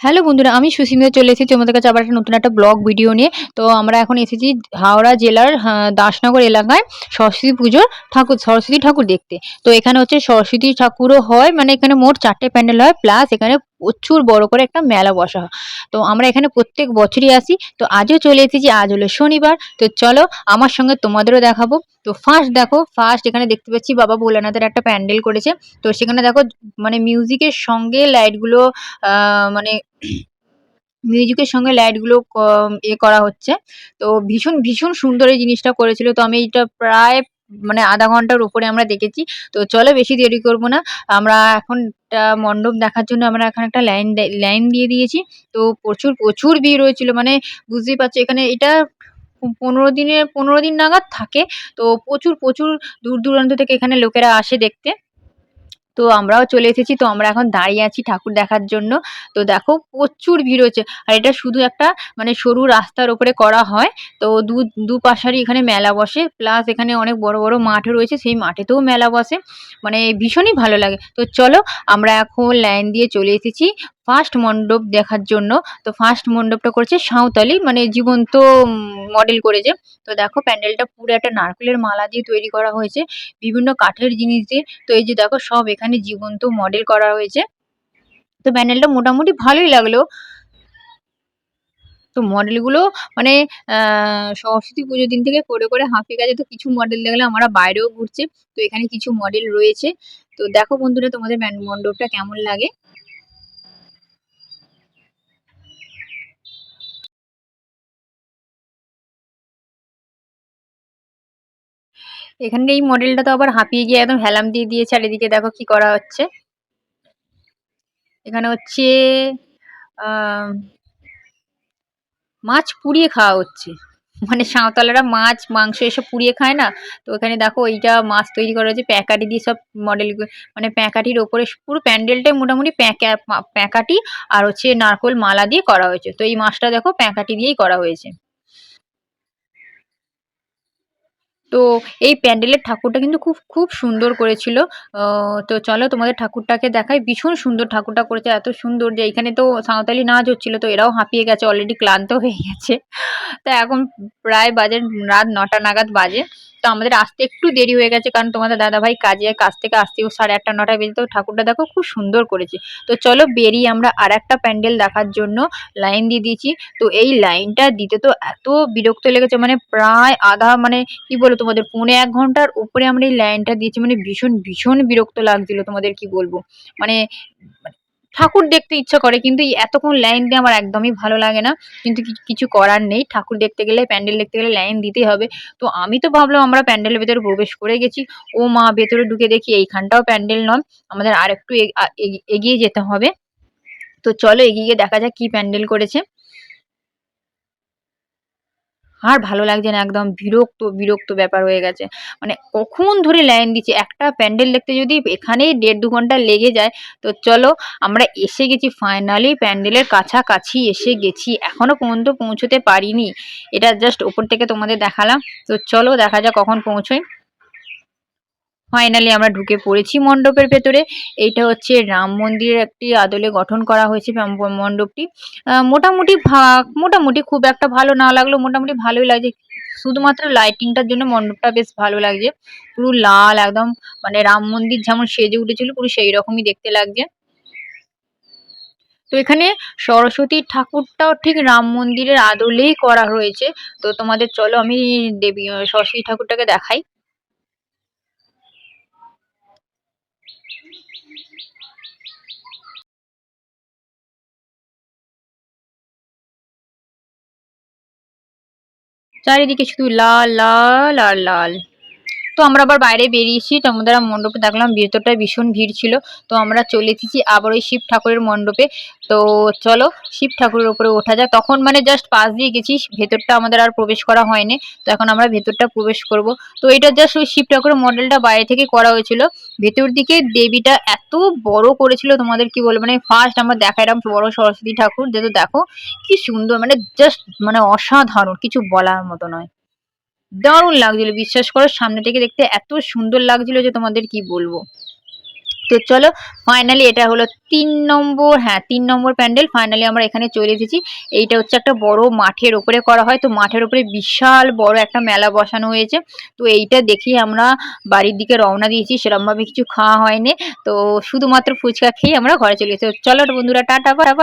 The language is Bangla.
হ্যালো বন্ধুরা, আমি সুস্মিতা চলে এসেছি তোমাদের কাছে আবার একটা নতুন একটা ব্লগ ভিডিও নিয়ে। তো আমরা এখন এসেছি হাওড়া জেলার দাসনগর এলাকায় সরস্বতী পুজোর ঠাকুর, সরস্বতী ঠাকুর দেখতে। তো এখানে হচ্ছে সরস্বতী ঠাকুরও হয় মানে এখানে মোট চারটে প্যান্ডেল হয় প্লাস এখানে প্রচুর বড় করে একটা মেলা বসা হয়। তো আমরা এখানে প্রত্যেক বছরই আসি। তো আজও চলে এসেছি, আজ হলো শনিবার। তো চলো আমার সঙ্গে তোমাদেরও দেখাবো। তো ফার্স্ট দেখো ফার্স্ট এখানে দেখতে পাচ্ছি বাবা ভোলানাথের একটা প্যান্ডেল করেছে। তো সেখানে দেখো মানে মিউজিকের সঙ্গে লাইটগুলো মানে মিউজিকের সঙ্গে লাইটগুলো এ করা হচ্ছে। তো ভীষণ ভীষণ সুন্দর এই জিনিসটা করেছিল। তো আমি এইটা প্রায় মানে আধা ঘণ্টার উপরে আমরা দেখেছি। তো চলো বেশি দেরি করব না। আমরা এখন মণ্ডপ দেখার জন্য আমরা এখানে একটা লাইন লাইন দিয়ে দিয়েছি। তো প্রচুর প্রচুর ভিড় হয়েছিল। মানে বুঝতেই পারছ, এখানে এটা পনেরো দিনে পনেরো দিন নাগাদ থাকে। তো প্রচুর প্রচুর দূর দূরান্ত থেকে এখানে লোকেরা আসে দেখতে। তো আমরাও চলে এসেছি। তো আমরা এখন দাঁড়িয়ে আছি ঠাকুর দেখার জন্য। তো দেখো প্রচুর ভিড় হচ্ছে। আর এটা শুধু একটা মানে সরু রাস্তার ওপরে করা হয়। তো দু দুপাশারই এখানে মেলা বসে। প্লাস এখানে অনেক বড় বড় মাঠও রয়েছে। সেই মাঠেতেও মেলা বসে। মানে ভীষণই ভালো লাগে। তো চলো আমরা এখন লাইন দিয়ে চলে এসেছি ফার্স্ট মণ্ডপ দেখার জন্য। তো ফার্স্ট মণ্ডপটা করেছে সাঁওতালি। মানে জীবন্ত মডেল করেছে। তো দেখো প্যান্ডেলটা পুরো একটা নারকেলের মালা দিয়ে তৈরি করা হয়েছে। বিভিন্ন কাঠের জিনিস দিয়ে। তো এই যে দেখো সব এখানে জীবন্ত মডেল করা হয়েছে। তো প্যান্ডেলটা মোটামুটি ভালোই লাগল। তো মডেলগুলো মানে সরস্বতী পুজোর দিন থেকে করে করে হাঁপিয়ে গেছে। তো কিছু মডেল দেখলে আমরা বাইরেও ঘুরছে। তো এখানে কিছু মডেল রয়েছে। তো দেখো বন্ধুরা তোমাদের মণ্ডপটা কেমন লাগে? এখানে এই মডেলটা তো আবার হাঁপিয়ে গিয়ে একদম হেলাম দিয়ে দিয়ে চারিদিকে দেখো কি করা হচ্ছে। এখানে হচ্ছে মাছ পুড়িয়ে খাওয়া হচ্ছে। মানে সাঁওতালেরা মাছ, মাংস এসব পুড়িয়ে খায় না? তো এখানে দেখো এইটা মাছ তৈরি করা হয়েছে, প্যাঁকাটি দিয়ে সব মডেল মানে প্যাঁকাটির ওপরে পুরো প্যান্ডেলটাই মোটামুটি প্যাঁকা প্যাঁকাটি আর হচ্ছে নারকোল মালা দিয়ে করা হয়েছে। তো এই মাছটা দেখো প্যাঁকাটি দিয়েই করা হয়েছে। তো এই প্যান্ডেলের ঠাকুরটা কিন্তু খুব খুব সুন্দর করেছিল। তো চলো তোমাদের ঠাকুরটাকে দেখাই। ভীষণ সুন্দর ঠাকুরটা করেছে। এত সুন্দর যে এখানে তো সাঁওতালি নাচ হচ্ছিল, তো এরাও হাঁপিয়ে গেছে অলরেডি ক্লান্ত হয়ে গেছে। তা এখন প্রায় বাজে রাত নটা নাগাদ বাজে। তো আমাদের আসতে একটু দেরি হয়ে গেছে, কারণ তোমাদের দাদাভাই কাজে, কাজ থেকে আসতে ও সাড়ে আটটা নটায় বেজে তো ঠাকুরটা দেখো খুব সুন্দর করেছে। তো চলো বেরিয়ে আমরা আর একটা প্যান্ডেল দেখার জন্য লাইন দিয়ে দিয়েছি। তো এই লাইনটা দিতে তো এত বিরক্ত লেগেছে মানে প্রায় আধা মানে কি বলব তোমাদের, পৌনে এক ঘণ্টার উপরে আমরা এই লাইনটা দিয়েছি মানে ভীষণ ভীষণ বিরক্ত লাগছিল তোমাদের কি বলব? মানে ঠাকুর দেখতে ইচ্ছা করে, কিন্তু এতক্ষণ লাইন দিয়ে আমার একদমই ভালো লাগে না। কিন্তু কিছু করার নেই। ঠাকুর দেখতে গেলে, প্যান্ডেল দেখতে গেলে লাইন দিতেই হবে। তো আমি তো ভাবলাম আমরা প্যান্ডেলের ভেতরে প্রবেশ করে গেছি। ও মা, ভেতরে ঢুকে দেখি এইখানটাও প্যান্ডেল নয়। আমাদের আর একটু এগিয়ে যেতে হবে। তো চলো এগিয়ে দেখা যাক কি প্যান্ডেল করেছে। আর ভালো লাগছে না, একদম বিরক্ত বিরক্ত ব্যাপার হয়ে গেছে। মানে কখন ধরে লাইন দিচ্ছে, একটা প্যান্ডেল দেখতে যদি এখানেই দেড় দু ঘণ্টা লেগে যায়, তো চলো আমরা এসে গেছি ফাইনালি প্যান্ডেলের কাছাকাছি এসে গেছি এখনও পর্যন্ত পৌঁছতে পারিনি। এটা জাস্ট ওপর থেকে তোমাদের দেখালাম, তো চলো দেখা যাক কখন পৌঁছোই। ফাইনালি আমরা ঢুকে পড়েছি মণ্ডপের ভেতরে। এইটা হচ্ছে রাম মন্দিরের একটি আদলে গঠন করা হয়েছে মণ্ডপটি। মোটামুটি মোটামুটি খুব একটা ভালো না লাগলেও মোটামুটি ভালোই লাগছে। শুধুমাত্র লাইটিংটার জন্য মণ্ডপটা বেশ ভালো লাগছে। পুরো লাল একদম মানে রাম মন্দির যেমন সেজে উঠেছিল, পুরো সেই রকমই দেখতে লাগছে। তো এখানে সরস্বতী ঠাকুরটাও ঠিক রাম মন্দিরের আদলেই করা হয়েছে। তো তোমাদের চলো আমি দেবী, সরস্বতী ঠাকুরটাকে দেখাই। চারিদিকে শুধু লাল লাল আর লাল। তো আমরা আবার বাইরে বেরিয়েছি, তো আমাদের মণ্ডপে দেখলাম ভেতরটায় ভীষণ ভিড় ছিল, তো আমরা চলে এসেছি আবার ওই শিব ঠাকুরের মণ্ডপে। তো চলো শিব ঠাকুরের উপরে ওঠা যায় তখন মানে জাস্ট পাশ দিয়ে গেছি, ভেতরটা আমাদের আর প্রবেশ করা হয়নি, তো এখন আমরা ভেতরটা প্রবেশ করব। তো এটা জাস্ট ওই শিব ঠাকুরের মডেলটা বাইরে থেকে করা হয়েছিল। ভেতর দিকে দেবীটা এত বড় করেছিল, তোমাদের কি বলব? মানে ফার্স্ট আমরা দেখা এরকম বড় সরস্বতী ঠাকুর, যেহেতু দেখো কি সুন্দর মানে জাস্ট মানে অসাধারণ, কিছু বলার মতো নয়। দারুণ লাগছিল, বিশ্বাস করো, সামনে থেকে দেখতে এত সুন্দর লাগছিল যে তোমাদের কি বলব। তো চলো ফাইনালি এটা হলো তিন নম্বর হ্যাঁ তিন নম্বর প্যান্ডেল ফাইনালি আমরা এখানে চলে এসেছি। এইটা হচ্ছে একটা বড় মাঠের ওপরে করা হয়, তো মাঠের ওপরে বিশাল বড় একটা মেলা বসানো হয়েছে। তো এইটা দেখি আমরা বাড়ির দিকে রওনা দিয়েছি সেরমভাবে কিছু খাওয়া হয়নি। তো শুধুমাত্র ফুচকা খেয়ে আমরা ঘরে চলে এসেছি। চলো বন্ধুরা, টাটা